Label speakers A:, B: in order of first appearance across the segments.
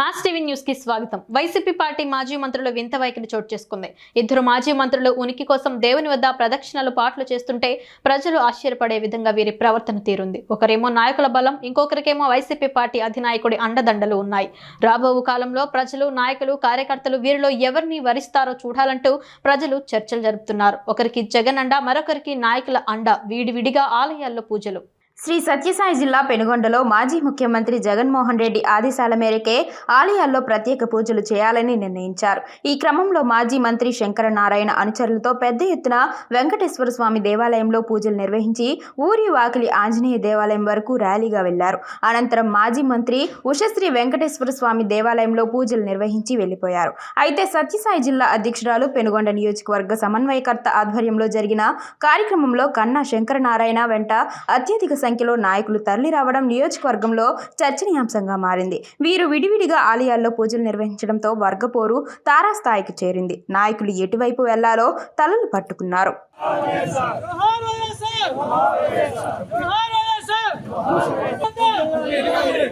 A: Mass TV న్యూస్కి స్వాగతం. YCP party మాజీ మంత్రులు వింత వైఖరి చోటు చేసుకుంది. ఇద్దరు మాజీ మంత్రులు ఉనికి కోసం దేవుని వద్ద ప్రదక్షిణలు పాటలు చేస్తుంటే ప్రజలు ఆశ్చర్యపడే విధంగా వీరి ప్రవర్తన తీరుంది. ఒకరేమో నాయకుల బలం ఇంకొకరికేమో వైసీపీ పార్టీ అధినాయకుడి అండదండలు ఉన్నాయి. రాబో కాలంలో ప్రజలు నాయకులు కార్యకర్తలు వీరిలో ఎవరిని వరిస్తారో చూడాలంటూ ప్రజలు చర్చలు జరుపుతున్నారు. ఒకరికి జగన్ అండ మరొకరికి నాయకుల అండ. విడివిడిగా ఆలయాల్లో పూజలు.
B: శ్రీ సత్యసాయి జిల్లా పెనుగొండలో మాజీ ముఖ్యమంత్రి జగన్మోహన్ రెడ్డి ఆదేశాల మేరకే ఆలయాల్లో ప్రత్యేక పూజలు చేయాలని నిర్ణయించారు. ఈ క్రమంలో మాజీ మంత్రి శంకర నారాయణ అనుచరులతో పెద్ద ఎత్తున వెంకటేశ్వర స్వామి దేవాలయంలో పూజలు నిర్వహించి ఊరి వాకిలి ఆంజనేయ దేవాలయం వరకు ర్యాలీగా వెళ్ళారు. అనంతరం మాజీ మంత్రి ఉషశ్రీ వెంకటేశ్వర స్వామి దేవాలయంలో పూజలు నిర్వహించి వెళ్ళిపోయారు అయితే సత్యసాయి జిల్లా అధ్యక్షురాలు పెనుగొండ నియోజకవర్గ సమన్వయకర్త ఆధ్వర్యంలో జరిగిన కార్యక్రమంలో కన్నా శంకర నారాయణ వెంట అత్యధిక సంఖ్యలో నాయకులు తరలి రావడం నియోజకవర్గంలో చర్చనీయాంశంగా మారింది. వీరు విడివిడిగా ఆలయాల్లో పూజలు నిర్వహించడంతో వర్గపోరు తారాస్థాయికి చేరింది. నాయకులు ఎటువైపు వెళ్ళాలో తలలు పట్టుకున్నారు.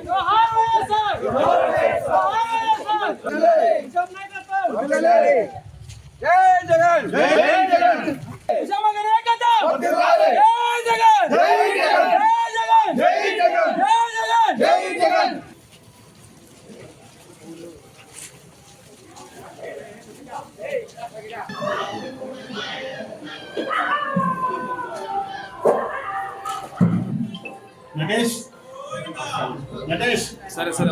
C: జోహార్ జగన్!
D: నటేష్ నటేష్
E: సరే సరే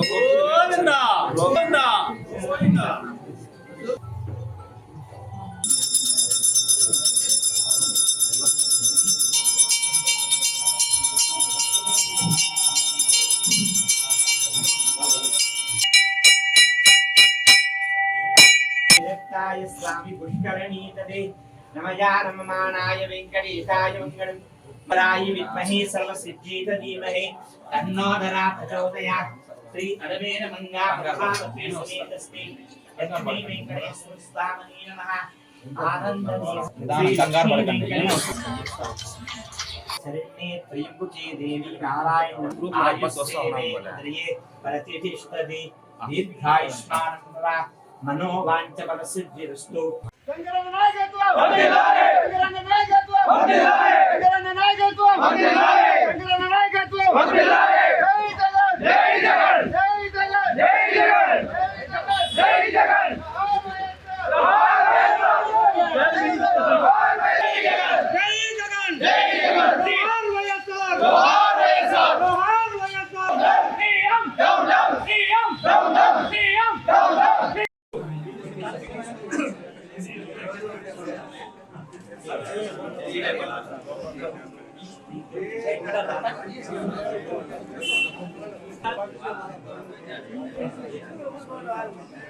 F: జగత్తాయ స్వామి పుష్కరణీతదే నమయా నమమానాయ వెంకటేశాయ మంగళం రాయి విద్మహే సర్వసిద్ధీత ధీమహే తన్నోదరా ప్రచోదయా శ్రీ అరవేణ మంగా భగవాన్
D: లక్ష్మీ వెంకటేశ్వర
F: స్వామిని నమః త్రిభుజే నారాయణ
E: ఆయుష్యే దీర్ఘాయుష్మానం ఉన్నాం ఇవాళ.
F: ప్రతిష్ఠది దీర్ఘాయుష్మానం భవ మనోవాంఛ ఫలసిద్ధిరస్తు
C: శంకరన్న నాయకత్వం శంకరన్న నాయకత్వం! నాయకత్వం 何でしょうね。